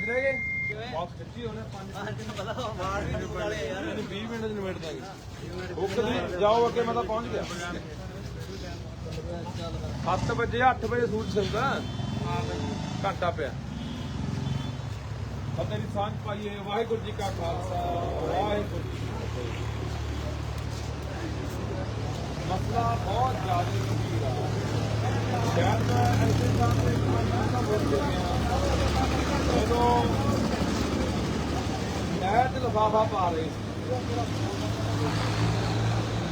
ਪੰਜ ਰਹਿ ਗਏ ਬਾਕਸ ਖਿੱਚੀ ਉਹਨੇ ਪੰਜ ਤੈਨੂੰ ਪਤਾ ਵਾ, ਮਾਰ ਵੀ ਦੂਰ ਵਾਲੇ ਆ ਯਾਰ। ਇਹਨੂੰ 20 ਮਿੰਟ ਚ ਨਿਬੇੜ ਦਾਂਗੇ। ਉਹ ਕਦੀ ਜਾਓ ਅੱਗੇ ਮੈਂ ਤਾਂ ਪਹੁੰਚ ਗਿਆ। 7 ਵਜੇ 8 ਵਜੇ ਸੂਰਜ ਸਿਲਦਾ ਘਾਟਾ ਪਿਆ। ਫਤਿਹ ਦੀ ਸਾਂਝ ਪਾਈਏ ਵਾਹਿਗੁਰੂ ਜੀ ਕਾ ਖਾਲਸਾ। ਵਾਹਿਗੁਰੂ ਜੀ ਕੀ ਫਤਿਹ। ਮਸਲਾ ਬਹੁਤ ਜ਼ਿਆਦਾ ਗੰਭੀਰ ਆ। ਐਸੇ ਸਾਹਮਣੇ ਬੋਲ ਜਦੋਂ ਨਹਿਰ ਚ ਲਫਾਫਾ ਪਾ ਰਹੇ। ਸੀ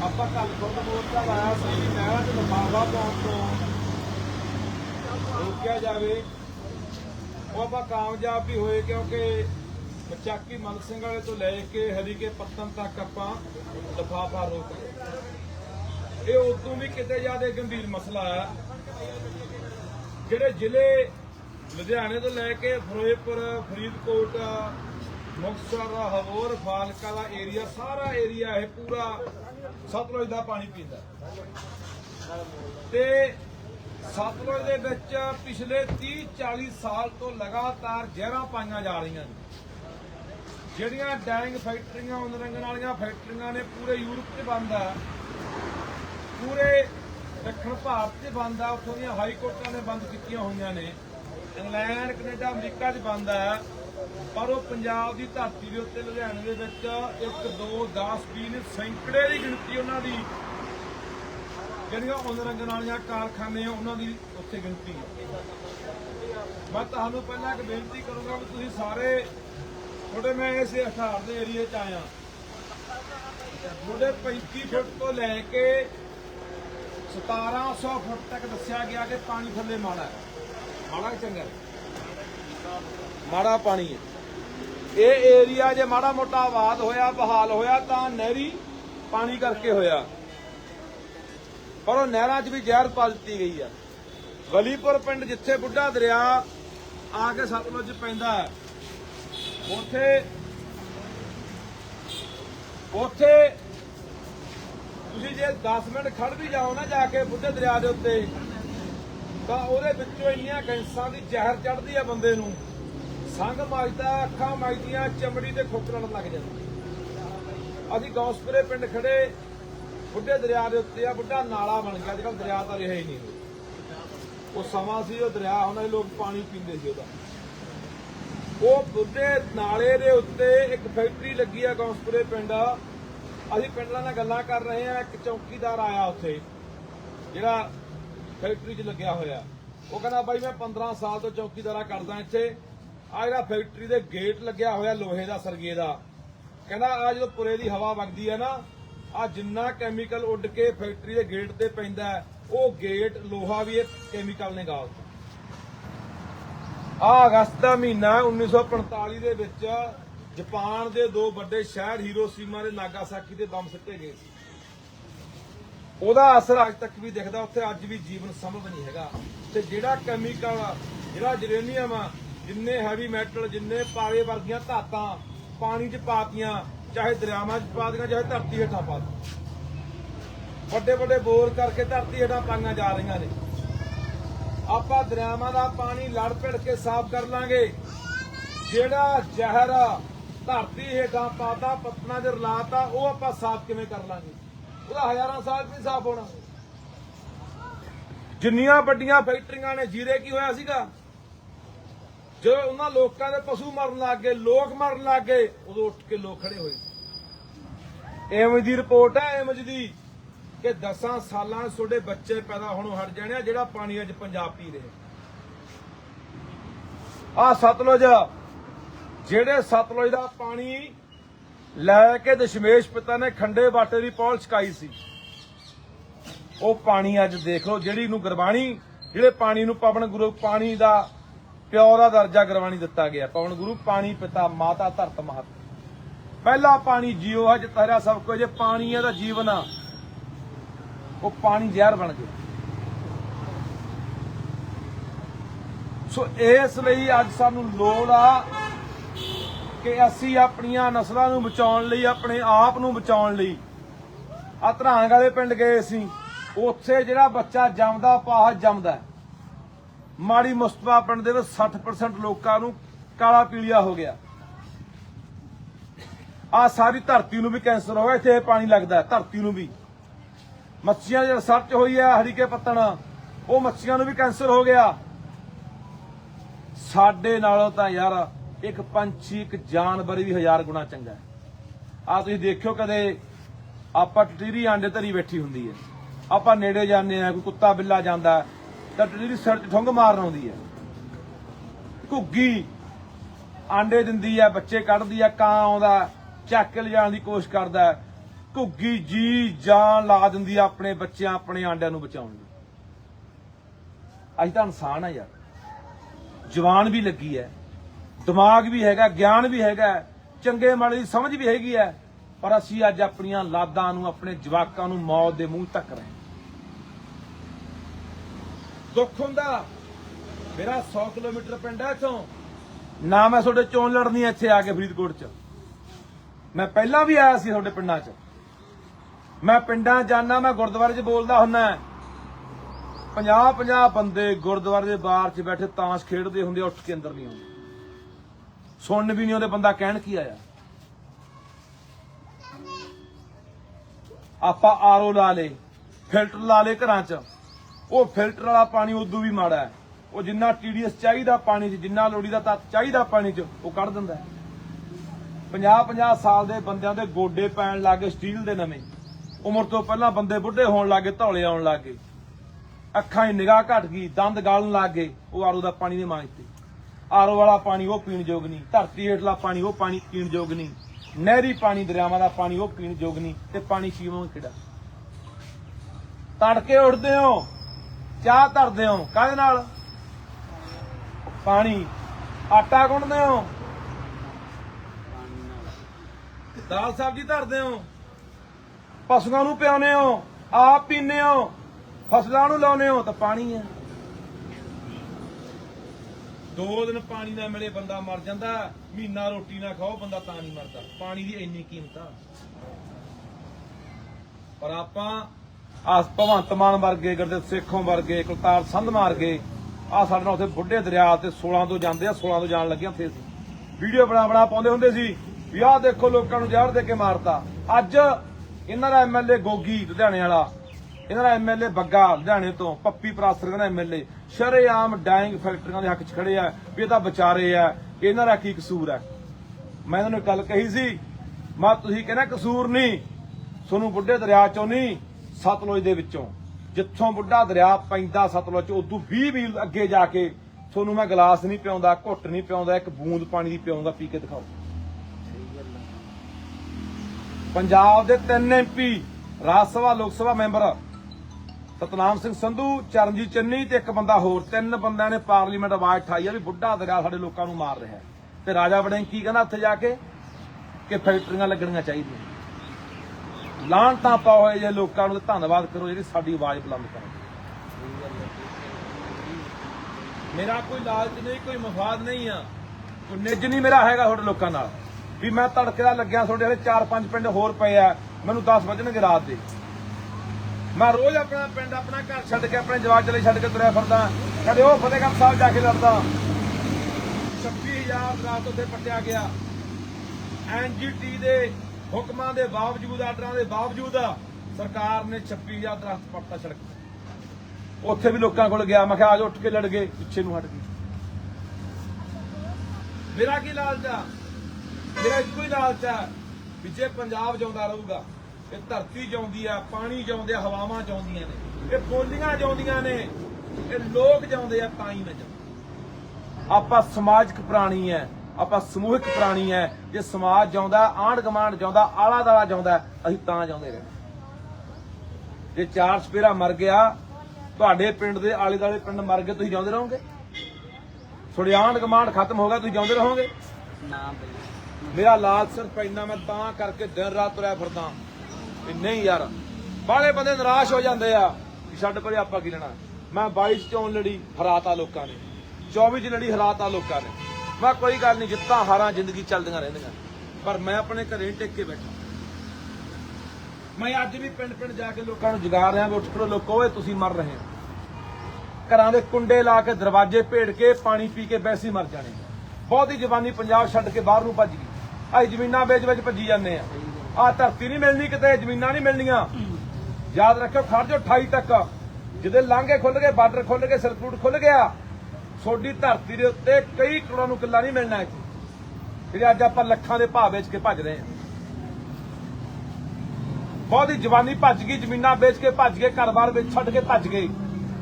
ਆਪਾਂ ਕੱਲ ਖੁਦ ਮੋਰਚਾ ਲਾਇਆ ਸੀ ਵੀ ਚ ਲਫਾਫਾ ਪਾਉਣ ਤੋਂ ਰੋਕਿਆ ਜਾਵੇ। ਉਹ ਆਪਾਂ ਕਾਮਯਾਬ ਵੀ ਹੋਏ ਕਿਉਂਕਿ ਮਚਾਕੀ ਮਲ ਸਿੰਘ ਵਾਲੇ ਤੋਂ ਲੈ ਕੇ ਹਰੀਕੇ ਪੱਤਨ ਤੱਕ ਆਪਾਂ ਲਫਾਫਾ ਰੋਕ ਇਹ ਉਦੋਂ ਵੀ ਕਿਤੇ ਜ਼ਿਆਦਾ ਗੰਭੀਰ ਮਸਲਾ ਆ। ਜਿਹੜੇ ਜ਼ਿਲ੍ਹੇ ਲੁਧਿਆਣੇ ਤੋਂ ਲੈ ਕੇ ਫਿਰੋਜ਼ਪੁਰ, ਫਰੀਦਕੋਟ ਮੁਕਤਸਰ ਹਵੋਰ ਫਾਲਕਾ ਦਾ ਏਰੀਆ ਸਾਰਾ ਏਰੀਆ ਇਹ ਪੂਰਾ ਸਤਲੁਜ ਦਾ ਪਾਣੀ ਪੀਂਦਾ। ਤੇ ਸਤਲੁਜ ਦੇ ਵਿੱਚ ਪਿਛਲੇ 30 40 ਸਾਲ ਤੋਂ ਲਗਾਤਾਰ ਜ਼ਹਿਰਾਂ ਪਾਈਆਂ ਜਾ ਰਹੀਆਂ ਨੇ। ਜਿਹੜੀਆਂ ਡੈਂਗ ਫੈਕਟਰੀਆਂ ਉਨਰੰਗਣ ਵਾਲੀਆਂ ਫੈਕਟਰੀਆਂ ਨੇ, ਪੂਰੇ ਯੂਰਪ 'ਚ ਬੰਦ ਆ। ਪੂਰੇ ਦੱਖਣ ਭਾਰਤ 'ਚ ਬੰਦ ਆ। ਉੱਥੋਂ ਦੀਆਂ ਹਾਈ ਕੋਰਟਾਂ ਨੇ ਬੰਦ ਕੀਤੀਆਂ ਹੋਈਆਂ ਨੇ। ਇੰਗਲੈਂਡ, ਕੈਨੇਡਾ, ਅਮਰੀਕਾ 'ਚ ਬੰਦ ਆ। ਪਰ ਉਹ ਪੰਜਾਬ ਦੀ ਧਰਤੀ ਦੇ ਉੱਤੇ ਲੁਧਿਆਣੇ ਦੇ ਵਿੱਚ 1 2 10 20 ਸੈਂਕੜੇ ਦੀ ਗਿਣਤੀ ਉਹਨਾਂ ਦੀ। ਜਿਹੜੀਆਂ ਉਨਰੰਗਣ ਵਾਲੀਆਂ ਕਾਰਖਾਨੇ ਆ, ਉਹਨਾਂ ਦੀ ਉੱਥੇ ਗਿਣਤੀ ਮੈਂ ਤੁਹਾਨੂੰ ਪਹਿਲਾਂ ਇੱਕ ਬੇਨਤੀ ਕਰੂੰਗਾ ਵੀ ਤੁਸੀਂ ਸਾਰੇ, ਤੁਹਾਡੇ ਮੈਂ ਇਸ ਹਥਿਆਰ ਦੇ ਏਰੀਏ 'ਚ ਆਇਆ। ਤੁਹਾਡੇ 35 ਫੁੱਟ ਤੋਂ ਲੈ ਕੇ 1700 ਫੁੱਟ ਤੱਕ ਦੱਸਿਆ ਗਿਆ ਕਿ ਪਾਣੀ ਥੱਲੇ ਮਾੜਾ ਹੈ। ਮਾੜਾ ਚੰਗਾ ਮਾੜਾ ਪਾਣੀ ਹੈ। ਇਹ ਏਰੀਆ ਜੇ ਮਾੜਾ ਮੋਟਾ ਆਬਾਦ ਹੋਇਆ, ਬਹਾਲ ਹੋਇਆ, ਤਾਂ ਨਹਿਰੀ ਪਾਣੀ ਕਰਕੇ ਹੋਇਆ। ਪਰ ਉਹ ਨਹਿਰਾਂ 'ਚ ਵੀ ਜ਼ਹਿਰ ਪਾ ਦਿੱਤੀ ਗਈ ਆ। ਗਲੀਪੁਰ ਪਿੰਡ ਜਿੱਥੇ ਬੁੱਢਾ ਦਰਿਆ ਆ ਕੇ ਸਤਲੁਜ ਪੈਂਦਾ ਹੈ, ਉੱਥੇ ਉੱਥੇ ਤੁਸੀਂ ਜੇ 10 ਮਿੰਟ ਖੜ ਵੀ ਜਾਓ ਨਾ ਜਾ ਕੇ ਬੁੱਢੇ ਦਰਿਆ ਦੇ ਉੱਤੇ, ਤਾਂ ਉਹਦੇ ਵਿੱਚੋਂ ਇੰਨੀਆਂ ਗੈਸਾਂ ਦੀ ਜ਼ਹਿਰ ਚੜਦੀ ਆ ਬੰਦੇ ਨੂੰ। ਸੰਗ ਮੱਚਦਾ ਅੱਖਾਂ ਮੱਚਦੀਆਂ ਚਮੜੀ ਤੇ ਖੋਕਰਣ ਲੱਗ ਜਾਂਦੀ। ਅਸੀਂ ਗੌਸਪੁਰੇ ਪਿੰਡ ਖੜੇ, ਬੁੱਢੇ ਦਰਿਆ ਦੇ ਉੱਤੇ ਆ, ਬੁੱਢਾ ਨਾਲਾ ਬਣ ਗਿਆ ਅੱਜਕੱਲ ਦਰਿਆ ਤਾਂ ਰਿਹਾ ਹੀ ਨਹੀਂ। ਉਹ ਸਮਾਂ ਸੀ, ਉਹ ਦਰਿਆ ਉਹਨਾਂ ਦੇ ਲੋਕ ਪਾਣੀ ਪੀਂਦੇ ਸੀ ਉਹਦਾ। ਉਹ ਬੁੱਢੇ ਨਾਲੇ ਦੇ ਉੱਤੇ ਇੱਕ ਫੈਕਟਰੀ ਲੱਗੀ ਆ ਗੌਸਪੁਰੇ ਪਿੰਡ। ਅਸੀਂ ਪਿੰਡਾਂ ਨਾਲ ਗੱਲਾਂ ਕਰ ਰਹੇ ਆ, ਇੱਕ ਚੌਕੀਦਾਰ ਆਇਆ ਉੱਥੇ, ਜਿਹੜਾ ਫੈਕਟਰੀ 'ਚ ਲੱਗਿਆ ਹੋਇਆ। ਉਹ ਕਹਿੰਦਾ, ਬਾਈ, ਮੈਂ 15 ਸਾਲ ਤੋਂ ਚੌਕੀਦਾਰਾ ਕਰਦਾ ਇੱਥੇ। ਆ ਜਿਹੜਾ ਫੈਕਟਰੀ ਦੇ ਗੇਟ ਲੱਗਿਆ ਹੋਇਆ ਲੋਹੇ ਦਾ, ਸਰਗੇ ਦਾ। ਕਹਿੰਦਾ, ਆ ਜਦੋਂ ਪੁਰੇ ਦੀ ਹਵਾ ਵਗਦੀ ਹੈ ਨਾ, ਆ ਜਿੰਨਾ ਕੈਮੀਕਲ ਉੱਡ ਕੇ ਫੈਕਟਰੀ ਦੇ ਗੇਟ ਤੇ ਪੈਂਦਾ ਉਹ ਗੇਟ ਲੋਹਾ ਵੀ ਇਹ ਕੈਮੀਕਲ ਨੇ ਗਾਲਦਾ ਆ ਅਗਸਤ ਦਾ ਮਹੀਨਾ 1945 ਦੇ ਵਿੱਚ ਜਾਪਾਨ ਦੇ ਦੋ ਵੱਡੇ ਸ਼ਹਿਰ ਹੀਰੋਸ਼ੀਮਾ ਤੇ ਨਾਗਾਸਾਕੀ ਤੇ ਬੰਬ ਸਿੱਟੇ ਗਏ ਸੀ। ਉਹਦਾ ਅਸਰ ਅੱਜ ਤੱਕ ਵੀ ਦਿਖਦਾ, ਉੱਥੇ ਅੱਜ ਵੀ ਜੀਵਨ ਸੰਭਵ ਨਹੀਂ ਹੈਗਾ। ਤੇ ਜਿਹੜਾ ਕੈਮੀਕਲ ਜਿਹੜਾ ਜਰੇਨੀਅਮ ਆ ਜਿੰਨੇ ਹੈਵੀ ਮੈਟਲ ਜਿੰਨੇ ਪਾਰੇ ਵਰਗੀਆਂ ਧਾਤਾਂ ਪਾਣੀ 'ਚ ਪਾਤੀਆਂ, ਚਾਹੇ ਦਰਿਆਵਾਂ 'ਚ ਪਾਤੀਆਂ ਚਾਹੇ ਧਰਤੀ ਹੇਠਾਂ ਪਾਤੀਆਂ ਵੱਡੇ ਵੱਡੇ ਬੋਰ ਕਰਕੇ ਧਰਤੀ ਹੇਠਾਂ ਪਾਈਆਂ ਜਾ ਰਹੀਆਂ ਨੇ। ਆਪਾਂ ਦਰਿਆਵਾਂ ਦਾ ਪਾਣੀ ਲੜ ਭਿੜ ਕੇ ਸਾਫ਼ ਕਰ ਲਾਂਗੇ। ਜਿਹੜਾ ਜ਼ਹਿਰ ਧਰਤੀ ਹੇਠਾਂ ਪਾਤਾ ਪਤਨਾ ਦੇ ਰਲਾਤਾ, ਉਹ ਆਪਾਂ ਸਾਫ਼ ਕਿਵੇਂ ਕਰ ਲਾਂਗੇ? ਉਹਦਾ ਹਜ਼ਾਰਾਂ ਸਾਲ ਵੀ ਸਾਫ਼ ਹੋਣਾ। ਜਿੰਨੀਆਂ ਵੱਡੀਆਂ ਫੈਕਟਰੀਆਂ ਨੇ, ਜੀਰੇ ਕੀ ਹੋਇਆ ਸੀਗਾ? ਜਦੋਂ ਉਹਨਾਂ ਲੋਕਾਂ ਦੇ ਪਸ਼ੂ ਮਰਨ ਲੱਗ ਗਏ, ਲੋਕ ਮਰਨ ਲੱਗ ਗਏ, ਉਦੋਂ ਉੱਠ ਕੇ ਲੋਕ ਖੜੇ ਹੋਏ ਐਵੇਂ ਦੀ ਰਿਪੋਰਟ ਹੈ, ਐਵੇਂ ਦੀ ਕਿ 10 ਸਾਲਾਂ ਤੁਹਾਡੇ ਬੱਚੇ ਪੈਦਾ ਹੋਣੋਂ ਹਟ ਜਾਣੇ ਆ, ਜਿਹੜਾ ਪਾਣੀ ਅੱਜ ਪੰਜਾਬ ਪੀ ਰਿਹਾ। ਆ ਸਤਲੁਜ, ਜਿਹੜੇ ਸਤਲੁਜ ਦਾ ਪਾਣੀ ਲੈ ਕੇ ਦਸ਼ਮੇਸ਼ ਪਿਤਾ ਨੇ ਖੰਡੇ ਬਾਟੇ ਦੀ ਪੌਲ ਛਕਾਈ ਸੀ, ਉਹ ਪਾਣੀ ਅੱਜ ਦੇਖ ਲਓ, ਜਿਹੜੀ ਨੂੰ ਗੁਰਬਾਣੀ, ਜਿਹੜੇ ਪਾਣੀ ਨੂੰ ਪਵਨ ਗੁਰੂ, ਪਾਣੀ ਦਾ ਪਿਓ ਦਾ ਦਰਜਾ ਗੁਰਬਾਣੀ ਦਿੱਤਾ ਗਿਆ। ਪਵਨ ਗੁਰੂ ਪਾਣੀ ਪਿਤਾ, ਮਾਤਾ ਧਰਤ ਮਹਤ। ਪਹਿਲਾ ਪਾਣੀ ਜੀਵ ਹੈ ਜਿਤਾਰਿਆ ਸਭ ਕੁਝ। ਜੇ ਪਾਣੀ ਹੈ ਤਾਂ ਜੀਵਨ ਆ। ਉਹ ਪਾਣੀ ਜ਼ਹਿਰ ਬਣ ਗਿਆ। ਸੋ ਇਸ ਲਈ ਅੱਜ ਸਾਨੂੰ ਲੋੜ ਆ ਕਿ ਅਸੀਂ ਆਪਣੀਆਂ ਨਸਲਾਂ ਨੂੰ ਬਚਾਉਣ ਲਈ, ਆਪਣੇ ਆਪ ਨੂੰ ਬਚਾਉਣ ਲਈ ਆ ਧਰਾਂਗ ਵਾਲੇ ਪਿੰਡ ਗਏ ਸੀ। ਉੱਥੇ ਜਿਹੜਾ ਬੱਚਾ ਜੰਮਦਾ, ਪਾਹ ਜੰਮਦਾ। ਮਾੜੀ ਮੁਸਤਫਾ ਪਿੰਡ ਦੇ ਵਿੱਚ 60% ਲੋਕਾਂ ਨੂੰ ਕਾਲਾ ਪੀਲੀਆ ਹੋ ਗਿਆ। ਆ ਸਾਰੀ ਧਰਤੀ ਨੂੰ ਵੀ ਕੈਂਸਰ ਹੋ ਗਿਆ, ਇੱਥੇ ਇਹ ਪਾਣੀ ਲੱਗਦਾ ਧਰਤੀ ਨੂੰ ਵੀ। ਮੱਛੀਆਂ ਦੀ ਰਿਸਰਚ ਹੋਈ ਹੈ, ਹਰੀਕੇ ਪੱਤਣ, ਉਹ ਮੱਛੀਆਂ ਨੂੰ ਵੀ ਕੈਂਸਰ ਹੋ ਗਿਆ। ਸਾਡੇ ਨਾਲੋਂ ਤਾਂ ਯਾਰ ਇੱਕ ਪੰਛੀ, ਇੱਕ ਜਾਨਵਰ ਵੀ ਹਜ਼ਾਰ ਗੁਣਾ ਚੰਗਾ ਹੈ। ਆ ਤੁਸੀਂ ਦੇਖਿਓ ਕਦੇ ਆਪਾਂ ਟਟੀਰੀ ਆਂਡੇ ਧਰੀ ਬੈਠੀ ਹੁੰਦੀ ਹੈ। ਆਪਾਂ ਨੇੜੇ ਜਾਂਦੇ ਆ ਕੋਈ ਕੁੱਤਾ ਬਿੱਲਾ ਜਾਂਦਾ ਤਾਂ ਟਟੀਰੀ ਸਿਰ 'ਚ ਠੁੰਗ ਮਾਰਨ ਆਉਂਦੀ ਹੈ। ਘੁੱਗੀ ਆਂਡੇ ਦਿੰਦੀ ਹੈ, ਬੱਚੇ ਕੱਢਦੀ ਹੈ, ਕਾਂ ਆਉਂਦਾ, ਚੱਕ ਕੇ ਲਿਜਾਣ ਦੀ ਕੋਸ਼ਿਸ਼ ਕਰਦਾ ਘੁੱਗੀ ਜੀ ਜਾਨ ਲਾ ਦਿੰਦੀ ਹੈ ਆਪਣੇ ਬੱਚਿਆਂ, ਆਪਣੇ ਆਂਡਿਆਂ ਨੂੰ ਬਚਾਉਣ ਲਈ। ਅਸੀਂ ਤਾਂ ਇਨਸਾਨ ਆ ਯਾਰ। ਜਵਾਨ ਵੀ ਲੱਗੀ ਹੈ, ਦਿਮਾਗ ਵੀ ਹੈਗਾ, ਗਿਆਨ ਵੀ ਹੈਗਾ ਚੰਗੇ ਮਾੜੇ ਦੀ ਸਮਝ ਵੀ ਹੈਗੀ ਹੈ, ਪਰ ਅਸੀਂ ਅੱਜ ਆਪਣੀਆਂ ਲਾਦਾਂ ਨੂੰ, ਆਪਣੇ ਜਵਾਕਾਂ ਨੂੰ ਮੌਤ ਦੇ ਮੂੰਹ ਤੱਕ ਰਹੇ ਦੁੱਖ ਹੁੰਦਾ। ਮੇਰਾ 100 ਕਿਲੋਮੀਟਰ ਪਿੰਡ ਹੈ ਇੱਥੋਂ। ਨਾ ਮੈਂ ਤੁਹਾਡੇ ਚੋਣ ਲੜਨੀ ਇੱਥੇ ਆ ਕੇ ਫਰੀਦਕੋਟ 'ਚ। ਮੈਂ ਪਹਿਲਾਂ ਵੀ ਆਇਆ ਸੀ ਤੁਹਾਡੇ ਪਿੰਡਾਂ 'ਚ। ਮੈਂ ਪਿੰਡਾਂ ਜਾਣਾ ਮੈਂ ਗੁਰਦੁਆਰੇ 'ਚ ਬੋਲਦਾ ਹੁੰਨਾ 50 50 ਬੰਦੇ ਗੁਰਦੁਆਰੇ ਦੇ ਬਾਹਰ 'ਚ ਬੈਠੇ ਤਾਸ਼ ਖੇਡਦੇ ਹੁੰਦੇ, ਉੱਠ ਕੇ ਅੰਦਰ ਨਹੀਂ ਆਉਂਦੇ। ਸੁਣਨ ਵੀ ਨਹੀਂ ਉਹਦੇ ਬੰਦਾ ਕਹਿਣ ਕੀ ਆਇਆ। ਆਪਾਂ ਆਰਓ ਲਾ ਲੇ ਫਿਲਟਰ ਲਾ ਲੇ ਘਰਾਂ 'ਚ। ਉਹ ਫਿਲਟਰ ਵਾਲਾ ਪਾਣੀ ਉਦੋਂ ਵੀ ਮਾੜਾ ਹੈ। ਉਹ ਜਿੰਨਾ ਟੀਡੀਐਸ ਚਾਹੀਦਾ ਪਾਣੀ 'ਚ, ਜਿੰਨਾ ਲੋੜੀ ਦਾ ਤੱਤ ਚਾਹੀਦਾ ਪਾਣੀ 'ਚ, ਉਹ ਕੱਢ ਦਿੰਦਾ 50 50 ਸਾਲ ਦੇ ਬੰਦਿਆਂ ਦੇ ਗੋਡੇ ਪੈਣ ਲੱਗੇ ਸਟੀਲ ਦੇ ਨਵੇਂ। ਉਮਰ ਤੋਂ ਪਹਿਲਾਂ ਬੰਦੇ ਬੁੱਢੇ ਹੋਣ ਲੱਗੇ, ਧੌਲੇ ਆਉਣ ਲੱਗੇ। ਅੱਖਾਂ 'ਚ ਨਿਗਾਹ ਘਟ ਗਈ, ਦੰਦ ਗਾਲਣ ਲੱਗ ਗਏ ਉਹ ਆਰੋ ਦਾ ਪਾਣੀ ਦੇ ਮਾਂਜ ਤੇ ਆਰੋ ਵਾਲਾ ਪਾਣੀ ਉਹ ਪੀਣ ਯੋਗ ਨਹੀਂ, ਧਰਤੀ ਹੇਠਲਾ ਪਾਣੀ ਉਹ ਪਾਣੀ ਪੀਣ ਯੋਗ ਨਹੀਂ। ਨਹਿਰੀ ਪਾਣੀ, ਦਰਿਆਵਾਂ ਦਾ ਪਾਣੀ ਉਹ ਪੀਣ ਯੋਗ ਨਹੀਂ, ਤੇ ਪਾਣੀ ਪੀਵਾਂਗੇ ਕਿਹੜਾ? ਤੜਕੇ ਉੱਠਦੇ ਹੋ ਚਾਹ ਧਰਦੇ ਹੋ, ਕਾਹਦੇ ਨਾਲ? ਪਾਣੀ। ਆਟਾ ਗੁੰਨਦੇ ਹੋ। ਦਾਲ ਸਬਜ਼ੀ ਧਰਦੇ ਹੋ। ਪਸ਼ੂਆਂ ਨੂੰ ਪਿਆਉਂਦੇ ਹੋ, ਆਪ ਪੀਂਦੇ ਹੋ, ਫਸਲਾਂ ਨੂੰ ਲਾਉਂਦੇ ਹੋ, ਤਾਂ ਪਾਣੀ ਹੈ। ਦੋ ਦਿਨ ਪਾਣੀ ਨਾ ਮਿਲੇ, ਬੰਦਾ ਮਰ ਜਾਂਦਾ। ਮਹੀਨਾ ਰੋਟੀ ਨਾ ਖਾਓ, ਬੰਦਾ ਤਾਂ ਨਹੀਂ ਮਰਦਾ। ਪਾਣੀ ਦੀ ਇੰਨੀ ਕੀਮਤ ਆ। ਪਰ ਆਪਾਂ ਆਸ ਭਗਵੰਤ ਮਾਨ ਵਰਗੇ ਗੁਰਦੇਵ ਸੇਖੋਂ ਵਰਗੇ, ਕੁਲਤਾਰ ਸੰਧ ਵਰਗੇ ਆ ਸਾਡੇ ਨਾਲ ਉੱਥੇ ਬੁੱਢੇ ਦਰਿਆ ਤੇ 16 ਤੋਂ ਜਾਂਦੇ ਆ 16 ਤੋਂ ਜਾਣ ਲੱਗੇ ਉੱਥੇ। ਵੀਡੀਓ ਬਣਾ ਬਣਾ ਪਾਉਂਦੇ ਹੁੰਦੇ ਸੀ ਵੀ ਆਹ ਦੇਖੋ ਲੋਕਾਂ ਨੂੰ ਜ਼ਹਿਰ ਦੇ ਕੇ ਮਾਰਤਾ। ਅੱਜ ਇਹਨਾਂ ਦਾ ਐਮਐਲਏ ਗੋਗੀ ਲੁਧਿਆਣੇ ਵਾਲਾ, ਇਹਨਾਂ ਦਾ ਐਮਐਲਏ ਬੱਗਾ ਲੁਧਿਆਣੇ ਤੋਂ, ਪੱਪੀ ਪ੍ਰਾਸਰ ਦਾ ਐਮਐਲਏ ਸ਼ਰੇਆਮ ਡਾਈਂਗ ਫੈਕਟਰੀਆਂ ਦੇ ਹੱਕ 'ਚ ਖੜੇ ਆ, ਵੀ ਇਹ ਤਾਂ ਵਿਚਾਰੇ ਆ, ਇਹਨਾਂ ਦਾ ਕੀ ਕਸੂਰ ਹੈ? ਮੈਂ ਇਹਨਾਂ ਨੂੰ ਗੱਲ ਕਹੀ ਸੀ, ਮਾ, ਤੁਸੀਂ ਕਹਿੰਦਾ ਕਸੂਰ ਨਹੀਂ ਤੁਹਾਨੂੰ ਬੁੱਢੇ ਦਰਿਆ ਚੋਂ ਨਹੀਂ ਸਤਲੁਜ ਦੇ ਵਿੱਚੋਂ। ਜਿੱਥੋਂ ਬੁੱਢਾ ਦਰਿਆ ਪੈਂਦਾ ਸਤਲੁਜ ਚ, ਉਦੋਂ 20 ਮੀਲ ਅੱਗੇ ਜਾ ਕੇ ਤੁਹਾਨੂੰ ਮੈਂ ਗਲਾਸ ਨਹੀਂ ਪਿਆਉਂਦਾ, ਘੁੱਟ ਨਹੀਂ ਪਿਆਉਂਦਾ, ਇੱਕ ਬੂੰਦ ਪਾਣੀ ਦੀ ਪਿਆਉਂਦਾ, ਪੀ ਕੇ ਦਿਖਾਓ। ਪੰਜਾਬ ਦੇ ਤਿੰਨ ਐਮਪੀ ਰਾਜ ਸਭਾ, ਲੋਕ ਸਭਾ ਮੈਂਬਰ ਸਤਨਾਮ ਸਿੰਘ ਸੰਧੂ, ਚਰਨਜੀਤ ਚੰਨੀ ਤੇ ਇੱਕ ਬੰਦਾ ਹੋਰ। ਤਿੰਨ ਬੰਦਿਆਂ ਨੇ ਪਾਰਲੀਮੈਂਟ ਆਵਾਜ਼ ਉਠਾਈ ਆ ਵੀ ਬੁੱਢਾ ਦਰਿਆ ਸਾਡੇ ਲੋਕਾਂ ਨੂੰ ਮਾਰ ਰਿਹਾ ਤੇ ਰਾਜਾ ਵੜਿੰਗ ਕੀ ਕਹਿੰਦਾ ਉੱਥੇ ਜਾ ਕੇ? ਕਿ ਫੈਕਟਰੀਆਂ ਲੱਗਣੀਆਂ ਚਾਹੀਦੀਆਂ। ਲਾਹਣਤਾਂ ਪਾਓ ਹੋਏ ਜੇ ਲੋਕਾਂ ਨੂੰ ਤੇ ਧੰਨਵਾਦ ਕਰੋ ਜਿਹੜੀ ਸਾਡੀ ਆਵਾਜ਼ ਬੁਲੰਦ ਕਰੋ ਮੇਰਾ ਕੋਈ ਲਾਲਚ ਨਹੀਂ, ਕੋਈ ਮਫਾਦ ਨਹੀਂ ਆ। ਕੋਈ ਨਿੱਜ ਨਹੀਂ ਮੇਰਾ ਹੈਗਾ ਤੁਹਾਡੇ ਲੋਕਾਂ ਨਾਲ। ਵੀ ਮੈਂ ਤੜਕੇ ਦਾ ਲੱਗਿਆ ਤੁਹਾਡੇ ਹਲੇ 4-5 ਪਿੰਡ ਹੋਰ ਪਏ ਆ, ਮੈਨੂੰ 10 ਵਜਣਗੇ ਰਾਤ ਦੇ। ਮੈਂ ਰੋਜ਼ ਆਪਣਾ ਪਿੰਡ, ਆਪਣਾ ਘਰ ਛੱਡ ਕੇ, ਆਪਣੇ ਜਵਾਕ ਚਲੇ ਛੱਡ ਕੇ ਤੁਰਿਆ ਫਿਰਦਾ। ਕਦੇ ਉਹ ਫਤਿਹਗੜ੍ਹ ਸਾਹਿਬ ਜਾ ਕੇ ਲੜਦਾ। 26000 ਰਾਤ ਉੱਥੇ ਪੱਟਿਆ ਗਿਆ। ਐਨਜੀਟੀ ਦੇ ਹੁਕਮਾਂ ਦੇ ਬਾਵਜੂਦ, ਆਰਡਰਾਂ ਦੇ ਬਾਵਜੂਦ ਸਰਕਾਰ ਨੇ 26000 ਦਰਖਤ ਪੱਟਾ ਸੜਕ ਉੱਥੇ ਵੀ ਲੋਕਾਂ ਕੋਲ ਗਿਆ, ਮੈਂ ਕਿਹਾ ਆਜੋ ਉੱਠ ਕੇ ਲੜ ਗਏ, ਪਿੱਛੇ ਨੂੰ ਹਟ ਗਏ। ਮੇਰਾ ਕੀ ਲਾਲਚ ਆ? ਮੇਰਾ ਇੱਕੋ ਹੀ ਲਾਲਚ ਆ ਵੀ ਜੇ ਪੰਜਾਬ ਜਿਉਂਦਾ ਰਹੂਗਾ ਇਹ ਧਰਤੀ ਜਿਉਂਦੀ ਆ, ਪਾਣੀ ਜਿਉਂਦੇ ਆ, ਹਵਾਵਾਂ ਜਿਉਂਦੀਆਂ ਨੇ ਇਹ ਬੋਲੀਆਂ ਜਿਉਂਦੀਆਂ ਨੇ ਇਹ ਲੋਕ ਜਿਉਂਦੇ ਆ, ਤਾਂ ਹੀ ਮੈਂ ਜਿਉਂਦਾ। ਆਪਾਂ ਸਮਾਜਿਕ ਪ੍ਰਾਣੀ ਹੈ ਆਪਾਂ ਸਮੂਹਿਕ ਪ੍ਰਾਣੀ ਹੈ ਜੇ ਸਮਾਜ ਜਿਉਂਦਾ ਆਂਢ ਗੁਆਂਢ ਜਿਉਂਦਾ ਆਲਾ ਦਾਲਾ ਜਿਉਂਦਾ ਅਸੀਂ ਤਾਂ ਜਿਉਂਦੇ ਰਹਿਣਾ ਜੇ ਚਾਰ ਸਪੇਰਾ ਮਰ ਗਿਆ ਤੁਹਾਡੇ ਪਿੰਡ ਦੇ ਆਲੇ ਦਾਲੇ ਪਿੰਡ ਮਰ ਗਏ ਤੁਸੀਂ ਜਿਉਂਦੇ ਰਹੋਗੇ? ਤੁਹਾਡੇ ਆਂਢ ਗੁਆਂਢ ਖਤਮ ਹੋ ਗਿਆ ਤੁਸੀਂ ਜਿਉਂਦੇ ਰਹੋਗੇ? ਨਾ ਬਈ। ਮੇਰਾ ਲਾਲ ਸਿਰ ਪੈਂਦਾ ਮੈਂ ਤਾਂ ਕਰਕੇ ਦਿਨ ਰਾਤ ਤੁਰਿਆ ਫਿਰਦਾ ਨਹੀਂ ਯਾਰ ਬਾਹਲੇ ਬੰਦੇ ਨਿਰਾਸ਼ ਹੋ ਜਾਂਦੇ ਆ ਵੀ ਛੱਡ ਪਰੇ ਆਪਾਂ ਕੀ ਲੈਣਾ। ਮੈਂ 22 ਚ ਚੋਣ ਲੜੀ ਹਰਾਤਾ ਲੋਕਾਂ ਨੇ। 24 ਚ ਲੜੀ ਹਰਾਤਾ ਲੋਕਾਂ ਨੇ। ਮੈਂ ਕੋਈ ਗੱਲ ਨਹੀਂ, ਜਿੱਤਾਂ ਹਾਰਾਂ ਜ਼ਿੰਦਗੀ ਚੱਲਦੀਆਂ ਰਹਿੰਦੀਆਂ। ਪਰ ਮੈਂ ਆਪਣੇ ਘਰੇ ਟਿਕ ਕੇ ਬੈਠਾ। ਮੈਂ ਅੱਜ ਵੀ ਪਿੰਡ ਪਿੰਡ ਜਾ ਕੇ ਲੋਕਾਂ ਨੂੰ ਜਗਾ ਰਿਹਾ, ਵੀ ਉੱਠ ਖੜੋ ਲੋਕੋ, ਓਏ ਤੁਸੀਂ ਮਰ ਰਹੇ ਹੋ। ਘਰਾਂ ਦੇ ਕੁੰਡੇ ਲਾ ਕੇ ਦਰਵਾਜ਼ੇ ਭੇੜ ਕੇ ਪਾਣੀ ਪੀ ਕੇ ਵੈਸੇ ਮਰ ਜਾਣੇ। ਬਹੁਤੀ ਜਵਾਨੀ ਪੰਜਾਬ ਛੱਡ ਕੇ ਬਾਹਰ ਨੂੰ ਭੱਜ ਗਈ। ਆਹ ਜ਼ਮੀਨਾਂ ਵੇਚ ਵੇਚ ਭੱਜੀ ਜਾਂਦੇ ਆ। ਆਹ ਧਰਤੀ ਨਹੀਂ ਮਿਲਣੀ ਕਿਤੇ, ਜ਼ਮੀਨਾਂ ਨਹੀਂ ਮਿਲਣੀਆਂ। ਯਾਦ ਰੱਖਿਓ ਖੜ ਜਾਓ 28 ਤੱਕ। ਜਿਹਦੇ ਲਾਂਘੇ ਖੁੱਲ ਗਏ, ਬਾਰਡਰ ਖੁੱਲ ਗਏ, ਸਿਲਕ ਖੁੱਲ ਗਿਆ। ਤੁਹਾਡੀ ਧਰਤੀ ਦੇ ਉੱਤੇ ਕਈ ਕਰੋੜਾਂ ਨੂੰ ਕਿੱਲਾ ਨਹੀਂ ਮਿਲਣਾ ਇੱਥੇ। ਜਿਹੜੇ ਅੱਜ ਆਪਾਂ ਲੱਖਾਂ ਦੇ ਭਾਅ ਵੇਚ ਕੇ ਭੱਜ ਰਹੇ ਹਾਂ। ਬਹੁਤੀ ਜਵਾਨੀ ਭੱਜ ਗਈ, ਜ਼ਮੀਨਾਂ ਵੇਚ ਕੇ ਭੱਜ ਗਏ, ਘਰ-ਬਾਰ ਵਿੱਚ ਛੱਡ ਕੇ ਭੱਜ ਗਏ।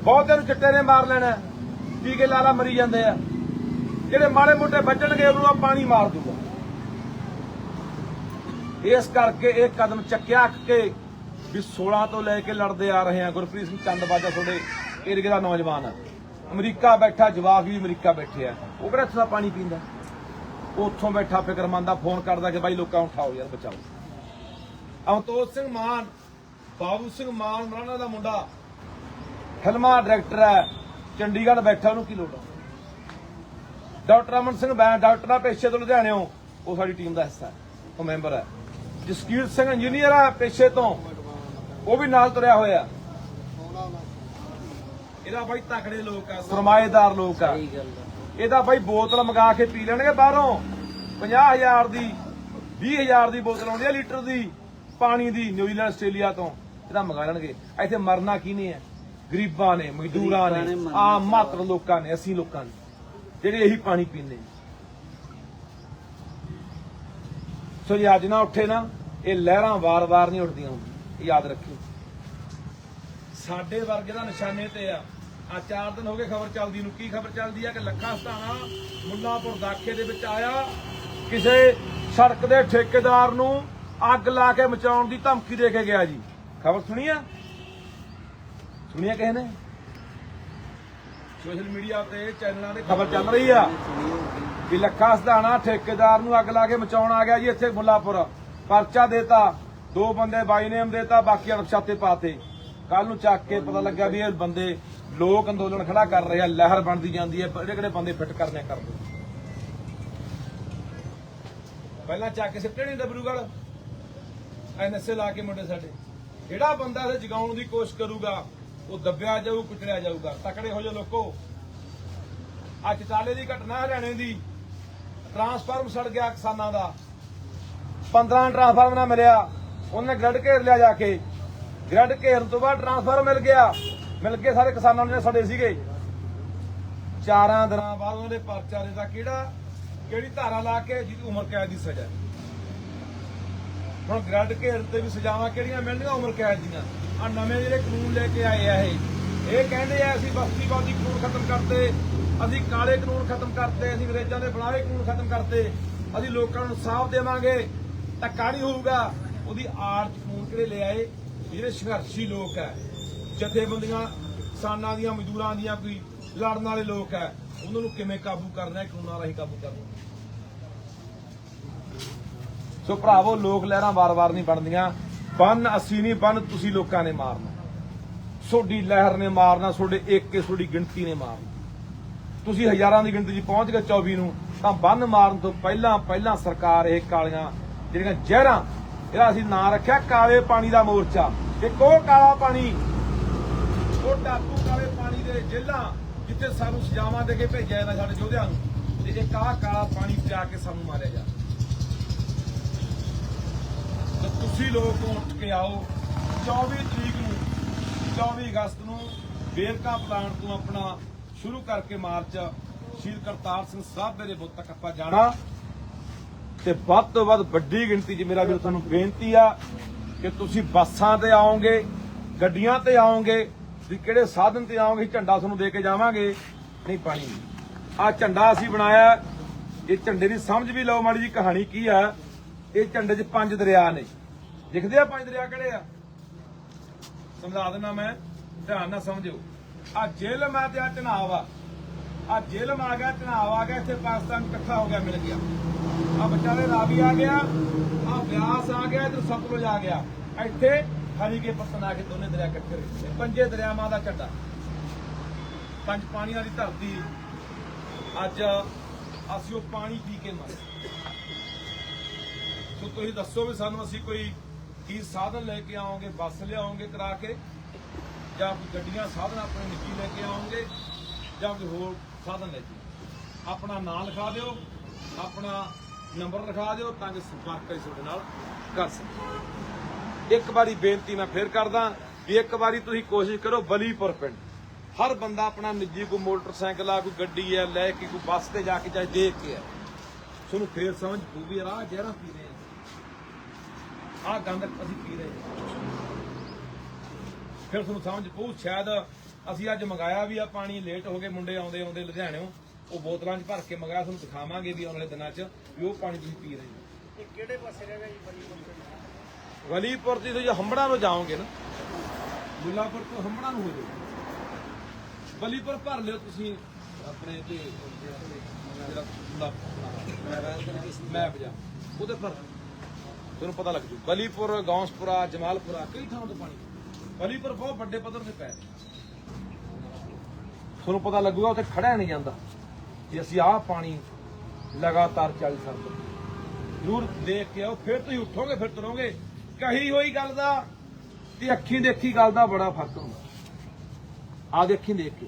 ਬਹੁਤੇ ਨੂੰ ਚਿੱਟੇ ਨੇ ਮਾਰ ਲੈਣਾ, ਟੀਕੇ ਲਾਲਾ ਮਰੀ ਜਾਂਦੇ ਆ। ਜਿਹੜੇ ਮਾੜੇ ਮੋਟੇ ਵੱਜਣਗੇ, ਉਹਨੂੰ ਆ ਪਾਣੀ ਮਾਰ ਦੂਗਾ। ਇਸ ਕਰਕੇ ਇਹ ਕਦਮ ਚੱਕਿਆ ਕੇ ਵੀ 16 ਤੋਂ ਲੈ ਕੇ ਲੜਦੇ ਆ ਰਹੇ ਆ ਗੁਰਪ੍ਰੀਤ ਸਿੰਘ ਚੰਦ ਬਾਜਾ ਤੁਹਾਡੇ ਏਰੀਏ ਦਾ ਨੌਜਵਾਨ ਆ। ਅਮਰੀਕਾ ਬੈਠਾ, ਜਵਾਕ ਵੀ ਅਮਰੀਕਾ ਬੈਠੇ ਆ। ਉਹ ਕਿਹੜਾ ਇੱਥੋਂ ਦਾ ਪਾਣੀ ਪੀਂਦਾ? ਉਹ ਉੱਥੋਂ ਬੈਠਾ ਫਿਕਰਮੰਦ ਆ ਫੋਨ ਕਰਦਾ ਕਿ ਬਾਈ ਲੋਕਾਂ ਨੂੰ ਉਠਾਓ ਯਾਰ, ਬਚਾਓ। ਅਮਤੋਤ ਸਿੰਘ ਮਾਨ, ਬਾਬੂ ਸਿੰਘ ਮਾਨ ਰਾਣਾ ਦਾ ਮੁੰਡਾ, ਫਿਲਮਾਂ ਡਾਇਰੈਕਟਰ ਹੈ, ਚੰਡੀਗੜ੍ਹ ਬੈਠਾ, ਉਹਨੂੰ ਕੀ ਲੋੜ ਡਾਕਟਰ ਅਮਨ ਸਿੰਘ ਬੈਂ ਡਾਕਟਰ ਆ, ਪੇਸ਼ੇ ਤੋਂ ਲੁਧਿਆਣਿਓਂ ਉਹ ਸਾਡੀ ਟੀਮ ਦਾ ਹਿੱਸਾ ਹੈ, ਉਹ ਮੈਂਬਰ ਹੈ। ਜਸਕੀਰ ਸਿੰਘ ਇੰਜੀਨੀਅਰ ਆ, ਪੇਸ਼ੇ ਤੋਂ, ਉਹ ਵੀ ਨਾਲ ਤੁਰਿਆ ਹੋਇਆ। ਇਹਦਾ ਬਾਈ ਤਕੜੇ ਲੋਕ ਆ ਸਰਮਾਏਦਾਰ ਲੋਕ ਆ। ਸਹੀ ਗੱਲ ਆ। ਇਹਦਾ ਬਾਈ ਬੋਤਲ ਮੰਗਾ ਕੇ ਪੀ ਲੈਣਗੇ ਬਾਹਰੋਂ। 50000 ਦੀ 20000 ਦੀ ਬੋਤਲ ਆਉਂਦੀ ਆ ਲੀਟਰ ਦੀ ਪਾਣੀ ਦੀ ਨਿਊਜ਼ੀਲੈਂਡ ਆਸਟ੍ਰੇਲੀਆ ਤੋਂ। ਇਹਦਾ ਮੰਗਾ ਲੈਣਗੇ। ਇੱਥੇ ਮਰਨਾ ਕਿਹਨੇ ਹੈ ਗਰੀਬਾਂ ਨੇ ਮਜ਼ਦੂਰਾਂ ਨੇ। ਆਮ ਮਾਤਰ ਲੋਕਾਂ ਨੇ ਅਸੀਂ ਲੋਕਾਂ ਨੇ ਜਿਹੜੇ ਇਹੀ ਪਾਣੀ ਪੀਂਦੇ। ਨੇ ਸੋ ਜੇ ਅੱਜ ਨਾ ਉੱਠੇ ਨਾ ਇਹ ਲਹਿਰਾਂ ਵਾਰ-ਵਾਰ ਨਹੀਂ ਉੱਠਦੀਆਂ ਯਾਦ ਰੱਖਿਓ। ਸਾਡੇ ਵਰਗੇ ਦਾ ਨਿਸ਼ਾਨੇ ਤੇ ਆ। ਆ ਚਾਰ ਦਿਨ ਹੋ ਗਏ ਖਬਰ ਚੱਲਦੀ ਨੂੰ। ਕੀ ਖਬਰ ਚੱਲਦੀ ਆ? ਕਿ ਲੱਖਾ ਸਤਾਣਾ ਮੁੱਲਾਪੁਰ ਦਾਖੇ ਦੇ ਵਿੱਚ ਆਇਆ। ਕਿਸੇ ਸੜਕ ਦੇ ਠੇਕੇਦਾਰ ਨੂੰ ਅੱਗ ਲਾ ਕੇ ਮਚਾਉਣ ਦੀ ਧਮਕੀ ਦੇ ਕੇ ਗਿਆ ਜੀ। ਖਬਰ ਸੁਣੀ ਆ? ਸੁਣੀਆ ਕਿਸੇ ਨੇ? ਸੋਸ਼ਲ ਮੀਡੀਆ ਤੇ ਚੈਨਲਾਂ ਤੇ ਖਬਰ ਚੱਲ ਰਹੀ ਆ ਸੁਣੀ ਹੋਊਗੀ। ਲੱਖਾ ਸਧਾਣਾ ਠੇਕੇਦਾਰ ਨੂੰ ਅੱਗ ਲਾ ਕੇ ਮਚਾਉਣ ਆ ਗਿਆ ਜੀ ਇੱਥੇ ਮੁੱਲਾਪੁਰ। ਪਰਚਾ ਦੇਤਾ, ਦੋ ਬੰਦੇ ਬਾਈ ਨੇਮ ਦੇਤਾ, ਬਾਕੀ ਅਣਪਛਾਤੇ ਪਾਤੇ। ਕੱਲ ਨੂੰ ਚੱਕ ਕੇ ਪਤਾ ਲੱਗਾ ਵੀ ਇਹ ਬੰਦੇ ਲੋਕ ਅੰਦੋਲਨ ਖੜਾ ਕਰ ਰਹੇ ਆ ਲਹਿਰ ਬਣਦੀ ਜਾਂਦੀ ਹੈ, ਕਿਹੜੇ ਕਿਹੜੇ ਬੰਦੇ ਫਿੱਟ ਕਰਨੇ ਕਰ ਦੋ? ਪਹਿਲਾਂ ਚੱਕ ਕੇ ਸਿੱਟੇ ਨਹੀਂ ਡਬਰੂਗੜ ਐਨਐਸਏ ਲਾ ਕੇ ਮੁੰਡੇ ਸਾਡੇ। ਜਿਹੜਾ ਬੰਦਾ ਇਹ ਜਗਾਉਣ ਦੀ ਕੋਸ਼ਿਸ਼ ਕਰੂਗਾ, ਉਹ ਦੱਬਿਆ ਜਾਊ, ਕੁਚਲਿਆ ਜਾਊਗਾ। ਤਕੜੇ ਹੋ ਜਾ ਲੋਕੋ। ਅੱਜ ਚਾਲੇ ਦੀ ਘਟਨਾ ਹਰਿਆਣੇ ਦੀ। ਟਰਾਂਸਫਾਰਮ ਸੜ ਗਿਆ ਕਿਸਾਨਾਂ ਦਾ। 15 ਟਰਾਂਸਫਾਰਮ ਨਾ ਮਿਲਿਆ। ਉਹਨੇ ਗ੍ਰਿਡ ਘੇਰ ਲਿਆ ਜਾ ਕੇ। ਗ੍ਰਿਡ ਘੇਰਨ ਤੋਂ ਬਾਅਦ ਟਰਾਂਸਫਾਰਮ ਮਿਲ ਗਿਆ। ਮਿਲ ਕੇ ਸਾਰੇ ਕਿਸਾਨਾਂ ਜਿਹੜੇ ਸੜੇ ਸੀਗੇ। ਚਾਰਾਂ ਦਿਨਾਂ ਬਾਅਦ ਉਹਨੇ ਪਰਚਾ ਦਿੱਤਾ। ਕਿਹੜਾ, ਕਿਹੜੀ ਧਾਰਾ ਲਾ ਕੇ ਜਿਹਦੀ ਉਮਰ ਕੈਦ ਦੀ ਸਜ਼ਾ ਹੁਣ ਗ੍ਰਿਡ ਘੇਰਨ ਤੇ ਵੀ ਸਜ਼ਾਵਾਂ ਕਿਹੜੀਆਂ ਮਿਲਣੀਆਂ ਉਮਰ ਕੈਦ ਦੀਆਂ? ਆ ਨਵੇਂ ਜਿਹੜੇ ਕਾਨੂੰਨ ਲੈ ਕੇ ਆਏ ਆ ਇਹ। ਇਹ ਕਹਿੰਦੇ ਆ, ਅਸੀਂ ਬਸਤੀਵਾਦੀ ਕਾਨੂੰਨ ਖਤਮ ਕਰਤੇ। ਅਸੀਂ ਕਾਲੇ ਕਾਨੂੰਨ ਖਤਮ ਕਰਤੇ। ਅਸੀਂ ਅੰਗਰੇਜ਼ਾਂ ਦੇ ਬਣਾਏ ਕਾਨੂੰਨ ਖਤਮ ਕਰਤੇ। ਅਸੀਂ ਲੋਕਾਂ ਨੂੰ ਸਾਫ਼ ਦੇਵਾਂਗੇ। ਧੱਕਾ ਨਹੀਂ ਹੋਊਗਾ? ਉਹਦੀ ਆੜ ਚ ਕਾਨੂੰਨ ਕਿਹੜੇ ਲੈ ਆਏ? ਜਿਹੜੇ ਸੰਘਰਸ਼ੀ ਲੋਕ ਹੈ ਜਥੇਬੰਦੀਆਂ, ਕਿਸਾਨਾਂ ਦੀਆਂ, ਮਜ਼ਦੂਰਾਂ ਦੀਆਂ ਕੋਈ ਲੜਨ ਵਾਲੇ ਲੋਕ ਹੈ, ਉਹਨਾਂ ਨੂੰ ਕਿਵੇਂ ਕਾਬੂ ਕਰਨਾ ਹੈ, ਕਾਨੂੰਨਾਂ ਰਾਹੀਂ ਕਾਬੂ ਕਰਨਾ ਸੋ ਭਰਾਵੋ, ਲੋਕ ਲਹਿਰਾਂ ਵਾਰ-ਵਾਰ ਨਹੀਂ ਬਣਦੀਆਂ। ਬੰਨ ਅਸੀਂ ਨਹੀਂ, ਬੰਨ ਤੁਸੀਂ ਲੋਕਾਂ ਨੇ ਮਾਰਨਾ। ਸੋਡੀ ਲਹਿਰ ਨੇ ਮਾਰਨਾ ਤੁਹਾਡੇ ਏਕੇ ਤੁਹਾਡੀ ਗਿਣਤੀ ਨੇ ਮਾਰਨਾ। ਤੁਸੀਂ ਹਜ਼ਾਰਾਂ ਦੀ ਗਿਣਤੀ 'ਚ ਪਹੁੰਚ ਗਏ 24 ਨੂੰ, ਤਾਂ ਬੰਨ ਮਾਰਨ ਤੋਂ ਪਹਿਲਾਂ ਪਹਿਲਾਂ ਸਰਕਾਰ ਇਹ ਕਾਲੀਆਂ ਜਿਹੜੀਆਂ ਜ਼ਹਿਰਾਂ, ਇਹਦਾ ਅਸੀਂ ਨਾਂ ਰੱਖਿਆ, ਕਾਲੇ ਪਾਣੀ ਦਾ ਮੋਰਚਾ। ਇੱਕ ਉਹ ਕਾਲਾ ਪਾਣੀ ਉਹ ਡਾਕੂ ਕਾਲੇ ਪਾਣੀ ਦੇ ਜੇਲਾਂ ਜਿੱਥੇ ਸਾਨੂੰ ਸਜ਼ਾਵਾਂ ਦੇ ਕੇ ਭੇਜਿਆ ਜਾਂਦਾ ਸਾਡੇ ਯੋਧਿਆਂ ਨੂੰ, ਤੇ ਇਹ ਕਾਹ ਕਾਲਾ ਪਾਣੀ ਪਿਆ ਕੇ ਸਾਨੂੰ ਮਾਰਿਆ ਜਾ। ਤਾਂ ਤੁਸੀਂ ਲੋਕ ਉੱਠ ਕੇ ਆਓ 24 ਤਰੀਕ ਨੂੰ 24 ਅਗਸਤ ਨੂੰ ਵੇਰਕਾ ਪਲਾਂਟ ਤੋਂ ਆਪਣਾ ਸ਼ੁਰੂ ਕਰਕੇ ਮਾਰਚ ਸ਼ਹੀਦ ਕਰਤਾਰ ਸਿੰਘ ਸਾਹਿਬ ਦੇ ਬੁੱਤ ਤੱਕ ਆਪਾਂ ਜਾਣਾ। ਤੇ ਵੱਧ ਤੋਂ ਵੱਧ ਵੱਡੀ ਗਿਣਤੀ 'ਚ ਮੇਰਾ ਵੀ ਤੁਹਾਨੂੰ ਬੇਨਤੀ ਆ ਕਿ ਤੁਸੀਂ ਬੱਸਾਂ ਤੇ ਆਓਗੇ, ਗੱਡੀਆਂ ਤੇ ਆਓਗੇ ਵੀ ਕਿਹੜੇ ਸਾਧਨ ਤੇ ਆਓਗੇ ਝੰਡਾ ਤੁਹਾਨੂੰ ਦੇ ਕੇ ਜਾਵਾਂਗੇ। ਨਹੀਂ, ਪਾਣੀ ਆ ਝੰਡਾ ਅਸੀਂ ਬਣਾਇਆ। ਇਹ ਝੰਡੇ ਦੀ ਸਮਝ ਵੀ ਲਓ, ਮਾੜੀ ਜੀ ਕਹਾਣੀ ਕੀ ਆ। ਇਹ ਝੰਡੇ 'ਚ ਪੰਜ ਦਰਿਆ ਨੇ। ਦਿਖਦੇ ਆ ਪੰਜ ਦਰਿਆ ਕਿਹੜੇ ਆ? ਸਮਝਾ ਦਿੰਦਾ ਮੈਂ। ਧਿਆਨ ਨਾਲ ਸਮਝਿਓ। ਆ ਜੇਲਮ ਆ ਤੇ ਆ ਚਨਾਬ ਆ ਆ ਜੇਲਮ ਆ ਗਿਆ ਚਨਾਬ ਆ ਗਿਆ, ਇੱਥੇ ਪਾਕਿਸਤਾਨ ਇਕੱਠਾ ਹੋ ਗਿਆ, ਮਿਲ ਗਿਆ। ਆ ਵਿਚਾਰੇ ਰਾਵੀ ਆ ਗਿਆ ਆ ਬਿਆਸ ਆ ਗਿਆ, ਇਧਰ ਸਤਲੁਜ ਆ ਗਿਆ। ਇੱਥੇ ਹਰੀ ਕੇ ਪਤਨ ਆ ਕੇ ਦੋਨੇ ਦਰਿਆ ਇਕੱਠੇ ਰਹੇ। ਪੰਜੇ ਦਰਿਆਵਾਂ ਦਾ ਝੰਡਾ ਪੰਜ ਪਾਣੀਆਂ ਦੀ ਧਰਤੀ। ਅੱਜ ਅਸੀਂ ਉਹ ਪਾਣੀ ਪੀ ਕੇ ਮਰ ਸੋ ਤੁਸੀਂ ਦੱਸੋ ਵੀ ਸਾਨੂੰ ਅਸੀਂ ਕੋਈ ਕੀ ਸਾਧਨ ਲੈ ਕੇ ਆਓਗੇ, ਬੱਸ ਲਿਆਓਗੇ ਕਰਾ ਕੇ? ਜਾਂ ਕੋਈ ਗੱਡੀਆਂ, ਸਾਧਨ ਆਪਣੇ ਨਿੱਜੀ ਲੈ ਕੇ ਆਓਗੇ? ਜਾਂ ਕੋਈ ਹੋਰ ਸਾਧਨ ਲੈ ਕੇ ਆਪਣਾ ਨਾਂ ਲਿਖਾ ਦਿਓ, ਆਪਣਾ ਨੰਬਰ ਲਿਖਾ ਦਿਓ ਤਾਂ ਕਿ ਸੰਪਰਕ ਅਸੀਂ ਤੁਹਾਡੇ ਨਾਲ ਕਰ ਸਕੀਏ। ਇੱਕ ਵਾਰੀ ਬੇਨਤੀ ਮੈਂ ਫੇਰ ਕਰਦਾ ਵੀ ਇੱਕ ਵਾਰੀ ਤੁਸੀਂ ਕੋਸ਼ਿਸ਼ ਕਰੋ ਬਲੀਪੁਰ ਪਿੰਡ। ਹਰ ਬੰਦਾ ਆਪਣਾ ਨਿੱਜੀ ਕੋਈ ਮੋਟਰਸਾਈਕਲ ਆ, ਕੋਈ ਗੱਡੀ ਹੈ ਲੈ ਕੇ ਕੋਈ ਬੱਸ ਤੇ ਜਾ ਕੇ ਚਾਹੇ ਦੇਖ ਕੇ ਆ। ਤੁਹਾਨੂੰ ਫੇਰ ਸਮਝ ਪਊਗੀ ਯਾਰ ਆਹ ਪੀ ਰਹੇ ਆ। ਆਹ ਗੰਦ ਅਸੀਂ ਪੀ ਰਹੇ ਫਿਰ ਤੁਹਾਨੂੰ ਸਮਝ ਪਊ, ਸ਼ਾਇਦ ਅਸੀਂ ਅੱਜ ਮੰਗਾਇਆ ਵੀ ਆ ਪਾਣੀ ਲੇਟ ਹੋ ਗਏ, ਮੁੰਡੇ ਆਉਂਦੇ ਆਉਂਦੇ ਲੁਧਿਆਣਿਓਂ ਉਹ ਬੋਤਲਾਂ 'ਚ ਭਰ ਕੇ ਮੰਗਾਇਆ, ਤੁਹਾਨੂੰ ਦਿਖਾਵਾਂਗੇ ਵੀ ਆਉਣ ਵਾਲੇ ਦਿਨਾਂ 'ਚ ਵੀ ਉਹ ਪਾਣੀ ਤੁਸੀਂ ਪੀ ਰਹੇ ਹੋ। ਇਹ ਕਿਹੜੇ ਪਾਸੇ ਰਹੇਗਾ ਜੀ ਬੜੀ ਮੰਤਰੀ ਵਲੀਪੁਰ ਦੀ ਤੁਸੀਂ ਹੰਬੜਾ ਨੂੰ ਜਾਓਗੇ ਨਾ। ਮੁੱਲਾਪੁਰ ਤੋਂ ਹੰਬੜਾ ਨੂੰ ਹੋ ਜਾਓ। ਵਲੀਪੁਰ ਭਰ ਲਿਓ ਤੁਸੀਂ ਆਪਣੇ ਤੇ ਜਿਹੜਾ ਮੈਪ ਜਾ ਉਹਦੇ ਪਰ ਤੁਹਾਨੂੰ ਪਤਾ ਲੱਗ ਜੂ। ਵਲੀਪੁਰ ਗੌਂਸਪੁਰਾ ਜਮਾਲਪੁਰਾ ਕਈ ਥਾਵਾਂ ਤੋਂ ਪਾਣੀ। ਵਲੀਪੁਰ ਬਹੁਤ ਵੱਡੇ ਪੱਧਰ ਤੇ ਪੈ। ਤੁਹਾਨੂੰ ਪਤਾ ਲੱਗੂਗਾ ਉੱਥੇ ਖੜਿਆ ਨਹੀਂ ਜਾਂਦਾ। ਕਿ ਅਸੀਂ ਆਹ ਪਾਣੀ ਲਗਾਤਾਰ ਚੱਲ ਸਕਦੇ ਜ਼ਰੂਰ ਦੇਖ ਕੇ ਆਓ ਫਿਰ ਤੁਸੀਂ ਉੱਠੋਗੇ ਫਿਰ ਤੁਰੋਗੇ। ਕਹੀ ਹੋਈ ਗੱਲ ਦਾ ਤੇ ਅੱਖੀਂ ਦੇਖੀ ਗੱਲ ਦਾ ਬੜਾ ਫ਼ਰਕ ਹੁੰਦਾ। ਆ ਦੇਖੀ ਦੇਖ ਕੇ